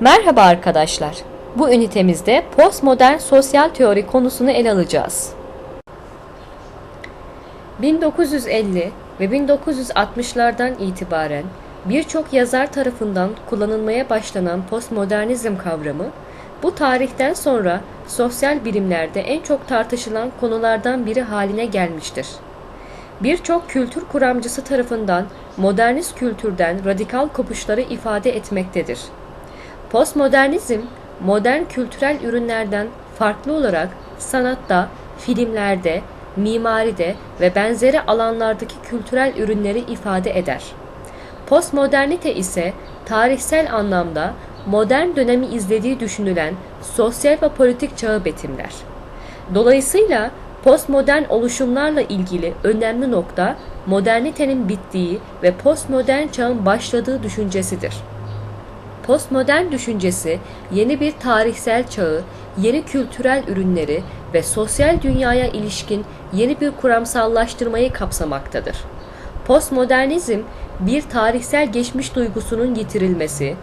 Merhaba arkadaşlar. Bu ünitemizde postmodern sosyal teori konusunu ele alacağız. 1950 ve 1960'lardan itibaren birçok yazar tarafından kullanılmaya başlanan postmodernizm kavramı bu tarihten sonra sosyal bilimlerde en çok tartışılan konulardan biri haline gelmiştir. Birçok kültür kuramcısı tarafından modernist kültürden radikal kopuşları ifade etmektedir. Postmodernizm, modern kültürel ürünlerden farklı olarak sanatta, filmlerde, mimaride ve benzeri alanlardaki kültürel ürünleri ifade eder. Postmodernite ise tarihsel anlamda modern dönemi izlediği düşünülen sosyal ve politik çağı betimler. Dolayısıyla postmodern oluşumlarla ilgili önemli nokta modernitenin bittiği ve postmodern çağın başladığı düşüncesidir. Postmodern düşüncesi yeni bir tarihsel çağı, yeni kültürel ürünleri ve sosyal dünyaya ilişkin yeni bir kuramsallaştırmayı kapsamaktadır. Postmodernizm bir tarihsel geçmiş duygusunun getirilmesi,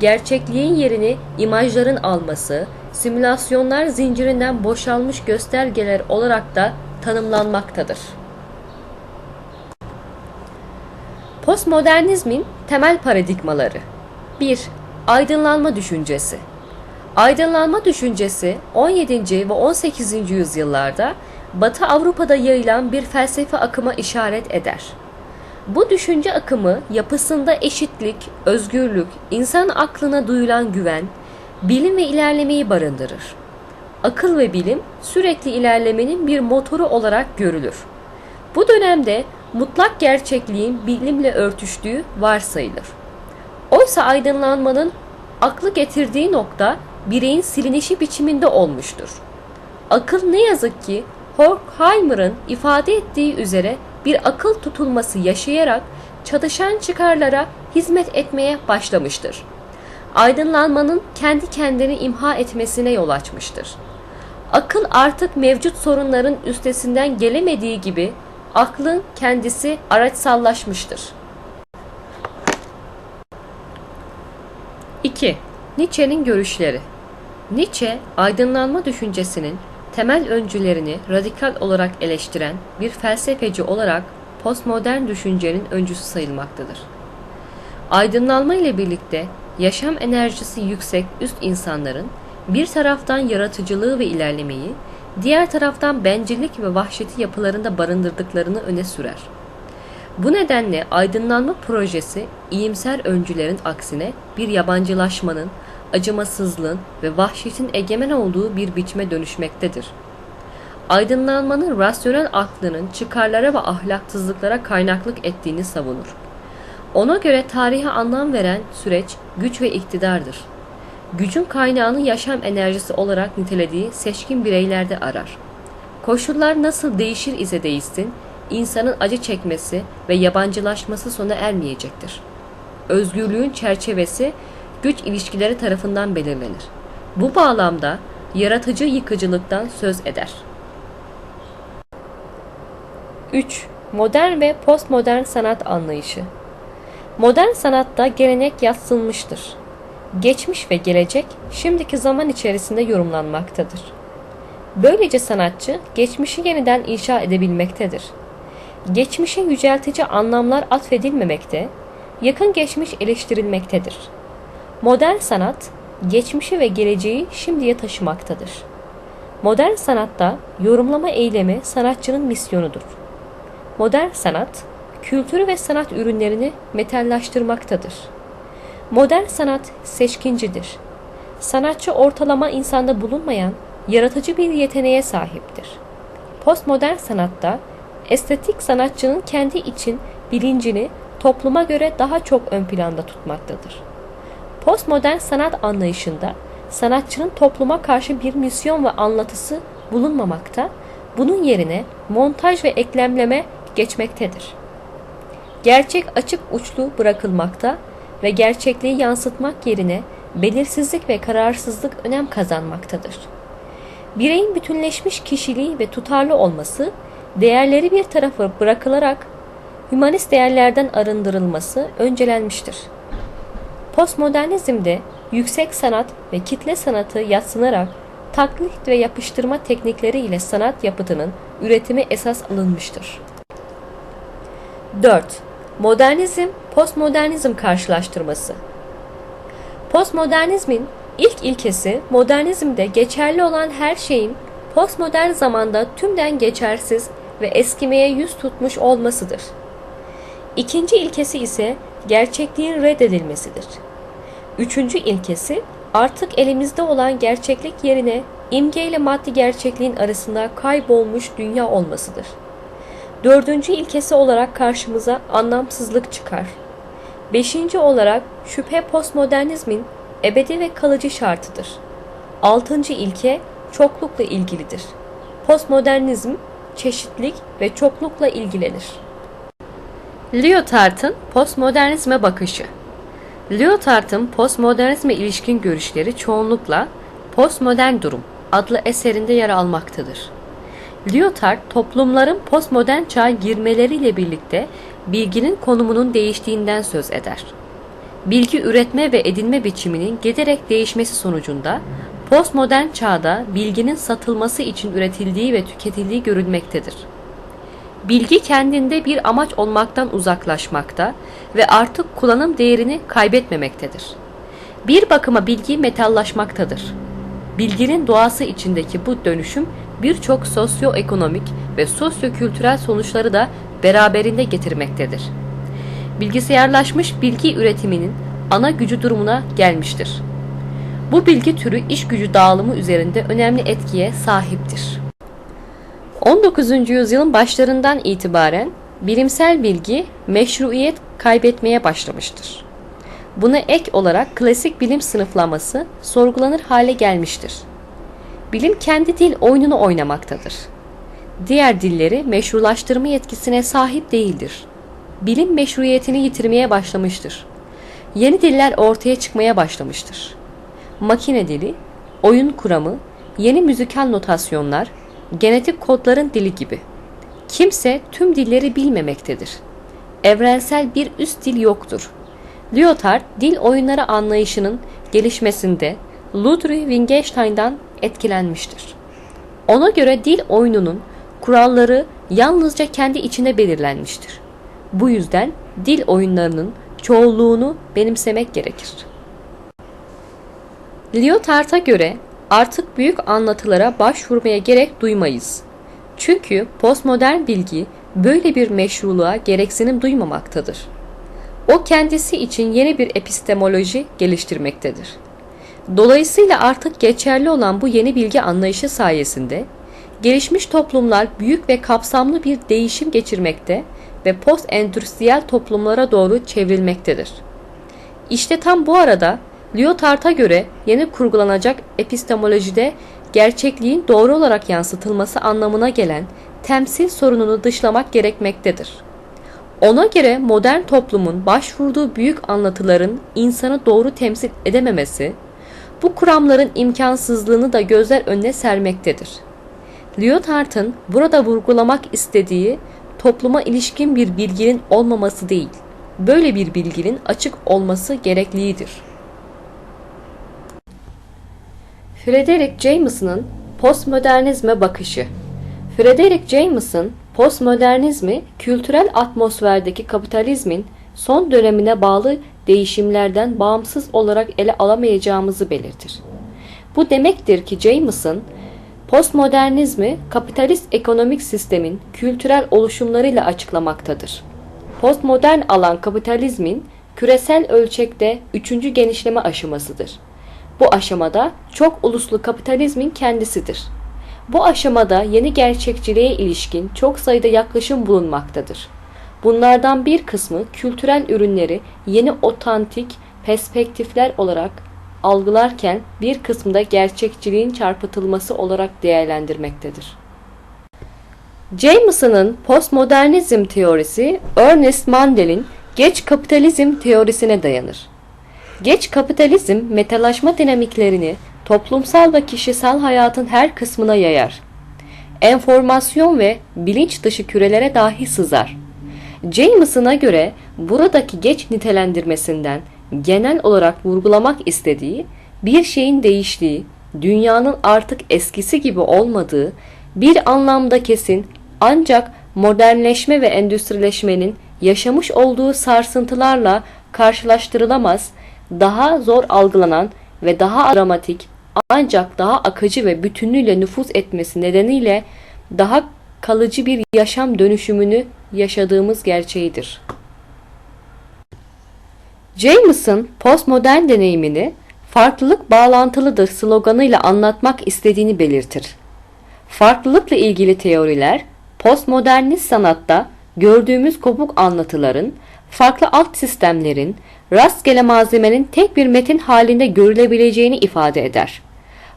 gerçekliğin yerini imajların alması, simülasyonlar zincirinden boşalmış göstergeler olarak da tanımlanmaktadır. Postmodernizmin temel paradigmaları 1. Aydınlanma düşüncesi Aydınlanma düşüncesi 17. ve 18. yüzyıllarda Batı Avrupa'da yayılan bir felsefe akıma işaret eder. Bu düşünce akımı yapısında eşitlik, özgürlük, insan aklına duyulan güven, bilim ve ilerlemeyi barındırır. Akıl ve bilim sürekli ilerlemenin bir motoru olarak görülür. Bu dönemde mutlak gerçekliğin bilimle örtüştüğü varsayılır. Oysa aydınlanmanın aklı getirdiği nokta bireyin silinişi biçiminde olmuştur. Akıl ne yazık ki Horkheimer'ın ifade ettiği üzere bir akıl tutulması yaşayarak çatışan çıkarlara hizmet etmeye başlamıştır. Aydınlanmanın kendi kendini imha etmesine yol açmıştır. Akıl artık mevcut sorunların üstesinden gelemediği gibi aklın kendisi araçsallaşmıştır. 2. Nietzsche'nin görüşleri Nietzsche, aydınlanma düşüncesinin temel öncülerini radikal olarak eleştiren bir felsefeci olarak postmodern düşüncenin öncüsü sayılmaktadır. Aydınlanma ile birlikte yaşam enerjisi yüksek üst insanların bir taraftan yaratıcılığı ve ilerlemeyi, diğer taraftan bencillik ve vahşeti yapılarında barındırdıklarını öne sürer. Bu nedenle aydınlanma projesi iyimser öncülerin aksine bir yabancılaşmanın, acımasızlığın ve vahşetin egemen olduğu bir biçime dönüşmektedir. Aydınlanmanın rasyonel aklının çıkarlara ve ahlaksızlıklara kaynaklık ettiğini savunur. Ona göre tarihe anlam veren süreç güç ve iktidardır. Gücün kaynağını yaşam enerjisi olarak nitelediği seçkin bireylerde arar. Koşullar nasıl değişir ise değişsin, insanın acı çekmesi ve yabancılaşması sona ermeyecektir. Özgürlüğün çerçevesi güç ilişkileri tarafından belirlenir. Bu bağlamda yaratıcı yıkıcılıktan söz eder. 3. Modern ve postmodern sanat anlayışı Modern sanatta gelenek yatsınmıştır. Geçmiş ve gelecek şimdiki zaman içerisinde yorumlanmaktadır. Böylece sanatçı geçmişi yeniden inşa edebilmektedir. Geçmişe yüceltici anlamlar atfedilmemekte, yakın geçmiş eleştirilmektedir. Modern sanat, geçmişi ve geleceği şimdiye taşımaktadır. Modern sanatta yorumlama eylemi sanatçının misyonudur. Modern sanat, kültürü ve sanat ürünlerini metallaştırmaktadır. Modern sanat seçkincidir. Sanatçı ortalama insanda bulunmayan yaratıcı bir yeteneğe sahiptir. Postmodern sanatta estetik sanatçının kendi için bilincini topluma göre daha çok ön planda tutmaktadır. Postmodern sanat anlayışında sanatçının topluma karşı bir misyon ve anlatısı bulunmamakta, bunun yerine montaj ve eklemleme geçmektedir. Gerçek açık uçlu bırakılmakta ve gerçekliği yansıtmak yerine belirsizlik ve kararsızlık önem kazanmaktadır. Bireyin bütünleşmiş kişiliği ve tutarlı olması, değerleri bir tarafa bırakılarak hümanist değerlerden arındırılması öncelenmiştir. Postmodernizmde yüksek sanat ve kitle sanatı yatsınarak taklit ve yapıştırma teknikleri ile sanat yapıtının üretimi esas alınmıştır. 4. Modernizm, postmodernizm karşılaştırması. Postmodernizmin ilk ilkesi modernizmde geçerli olan her şeyin postmodern zamanda tümden geçersiz ve eskimeye yüz tutmuş olmasıdır. İkinci ilkesi ise gerçekliğin reddedilmesidir. Üçüncü ilkesi artık elimizde olan gerçeklik yerine imgeyle maddi gerçekliğin arasında kaybolmuş dünya olmasıdır. Dördüncü ilkesi olarak karşımıza anlamsızlık çıkar. Beşinci olarak şüphe postmodernizmin ebedi ve kalıcı şartıdır. Altıncı ilke çoklukla ilgilidir. Postmodernizm çeşitlik ve çoklukla ilgilenir. Lyotard'ın postmodernizme bakışı Lyotard'ın postmodernizme ilişkin görüşleri çoğunlukla Postmodern Durum adlı eserinde yer almaktadır. Lyotard, toplumların postmodern çağa girmeleriyle birlikte bilginin konumunun değiştiğinden söz eder. Bilgi üretme ve edinme biçiminin giderek değişmesi sonucunda postmodern çağda bilginin satılması için üretildiği ve tüketildiği görülmektedir. Bilgi kendinde bir amaç olmaktan uzaklaşmakta ve artık kullanım değerini kaybetmemektedir. Bir bakıma bilgi metallaşmaktadır. Bilginin doğası içindeki bu dönüşüm birçok sosyoekonomik ve sosyokültürel sonuçları da beraberinde getirmektedir. Bilgisayarlaşmış bilgi üretiminin ana gücü durumuna gelmiştir. Bu bilgi türü iş gücü dağılımı üzerinde önemli etkiye sahiptir. 19. yüzyılın başlarından itibaren bilimsel bilgi meşruiyet kaybetmeye başlamıştır. Buna ek olarak klasik bilim sınıflaması sorgulanır hale gelmiştir. Bilim kendi dil oyununu oynamaktadır. Diğer dilleri meşrulaştırma yetkisine sahip değildir. Bilim meşruiyetini yitirmeye başlamıştır. Yeni diller ortaya çıkmaya başlamıştır. Makine dili, oyun kuramı, yeni müzikal notasyonlar, genetik kodların dili gibi. Kimse tüm dilleri bilmemektedir. Evrensel bir üst dil yoktur. Lyotard, dil oyunları anlayışının gelişmesinde Ludwig Wittgenstein'dan etkilenmiştir. Ona göre dil oyununun kuralları yalnızca kendi içinde belirlenmiştir. Bu yüzden dil oyunlarının çoğulluğunu benimsemek gerekir. Lyotard'a göre artık büyük anlatılara başvurmaya gerek duymayız. Çünkü postmodern bilgi böyle bir meşruluğa gereksinim duymamaktadır. O kendisi için yeni bir epistemoloji geliştirmektedir. Dolayısıyla artık geçerli olan bu yeni bilgi anlayışı sayesinde gelişmiş toplumlar büyük ve kapsamlı bir değişim geçirmekte ve post-endüstriyel toplumlara doğru çevrilmektedir. İşte tam bu arada Lyotard'a göre yeni kurgulanacak epistemolojide gerçekliğin doğru olarak yansıtılması anlamına gelen temsil sorununu dışlamak gerekmektedir. Ona göre modern toplumun başvurduğu büyük anlatıların insanı doğru temsil edememesi, bu kuramların imkansızlığını da gözler önüne sermektedir. Lyotard'ın burada vurgulamak istediği topluma ilişkin bir bilginin olmaması değil, böyle bir bilginin açık olması gereklidir. Frederick Jameson'ın postmodernizme bakışı Frederick Jameson, postmodernizmi kültürel atmosferdeki kapitalizmin son dönemine bağlı değişimlerden bağımsız olarak ele alamayacağımızı belirtir. Bu demektir ki Jameson, postmodernizmi kapitalist ekonomik sistemin kültürel oluşumlarıyla açıklamaktadır. Postmodern alan kapitalizmin küresel ölçekte üçüncü genişleme aşamasıdır. Bu aşamada çok uluslu kapitalizmin kendisidir. Bu aşamada yeni gerçekçiliğe ilişkin çok sayıda yaklaşım bulunmaktadır. Bunlardan bir kısmı kültürel ürünleri yeni otantik perspektifler olarak algılarken bir kısmı da gerçekçiliğin çarpıtılması olarak değerlendirmektedir. Jameson'ın postmodernizm teorisi Ernest Mandel'in geç kapitalizm teorisine dayanır. Geç kapitalizm metalaşma dinamiklerini toplumsal ve kişisel hayatın her kısmına yayar. Enformasyon ve bilinç dışı kürelere dahi sızar. Jameson'a göre buradaki geç nitelendirmesinden genel olarak vurgulamak istediği bir şeyin değiştiği, dünyanın artık eskisi gibi olmadığı, bir anlamda kesin ancak modernleşme ve endüstrileşmenin yaşamış olduğu sarsıntılarla karşılaştırılamaz, daha zor algılanan ve daha dramatik ancak daha akıcı ve bütünlüğüyle nüfuz etmesi nedeniyle daha kalıcı bir yaşam dönüşümünü yaşadığımız gerçeğidir. James'ın postmodern deneyimini farklılık bağlantılıdır sloganıyla anlatmak istediğini belirtir. Farklılıkla ilgili teoriler postmodernist sanatta gördüğümüz kopuk anlatıların, farklı alt sistemlerin, rastgele malzemenin tek bir metin halinde görülebileceğini ifade eder.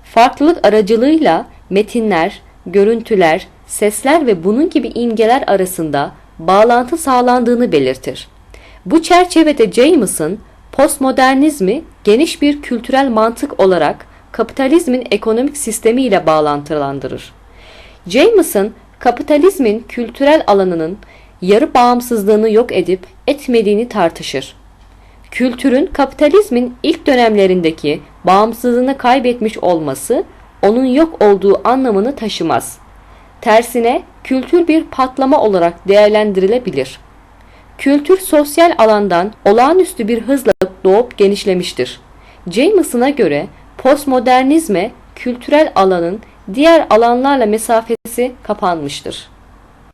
Farklılık aracılığıyla metinler, görüntüler, sesler ve bunun gibi imgeler arasında bağlantı sağlandığını belirtir. Bu çerçevede James'ın postmodernizmi geniş bir kültürel mantık olarak kapitalizmin ekonomik sistemi ile bağlantılandırır. James'ın kapitalizmin kültürel alanının yarı bağımsızlığını yok edip etmediğini tartışır. Kültürün kapitalizmin ilk dönemlerindeki bağımsızlığını kaybetmiş olması onun yok olduğu anlamını taşımaz. Tersine kültür bir patlama olarak değerlendirilebilir. Kültür sosyal alandan olağanüstü bir hızla doğup genişlemiştir. Jameson'a göre postmodernizme kültürel alanın diğer alanlarla mesafesi kapanmıştır.